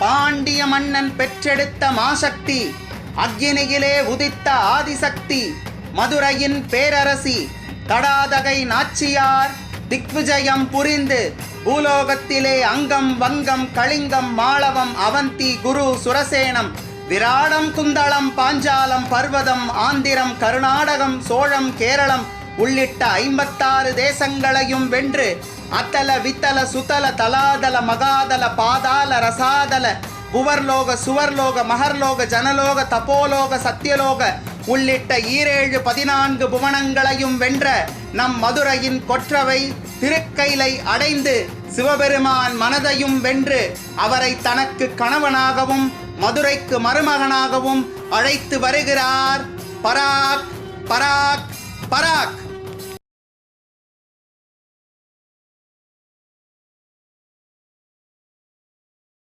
பாண்டிய மன்னன் பெற்றெடுத்த மாசக்தி அக்னியிலே உதித்த ஆதிசக்தி மதுரையின் பேரரசி தடாதகை நாச்சியார் திக்விஜயம் புரிந்து பூலோகத்திலே அங்கம் வங்கம் களிங்கம் மாளவம் அவந்தி குரு சுரசேனம் விராடம் குந்தளம் பாஞ்சாலம் பர்வதம் ஆந்திரம் கருநாடகம் சோழம் கேரளம் உள்ளிட்ட ஐம்பத்தாறு தேசங்களையும் வென்று அத்தல வித்தல சுதல தலாதல மகாதல பாதாள ரசாதல புவர்லோக சுவர்லோக மகர்லோக ஜனலோக தபோலோக சத்தியலோக உள்ளிட்ட ஈரேழு பதினான்கு புவனங்களையும் வென்ற நம் மதுரையின் கொற்றவை திருக்கைலை அடைந்து சிவபெருமான் மனதையும் வென்று அவரை தனக்கு கணவனாகவும் மதுரைக்கு மருமகனாகவும் அழைத்து வருகிறார். பராக் பராக் பராக்.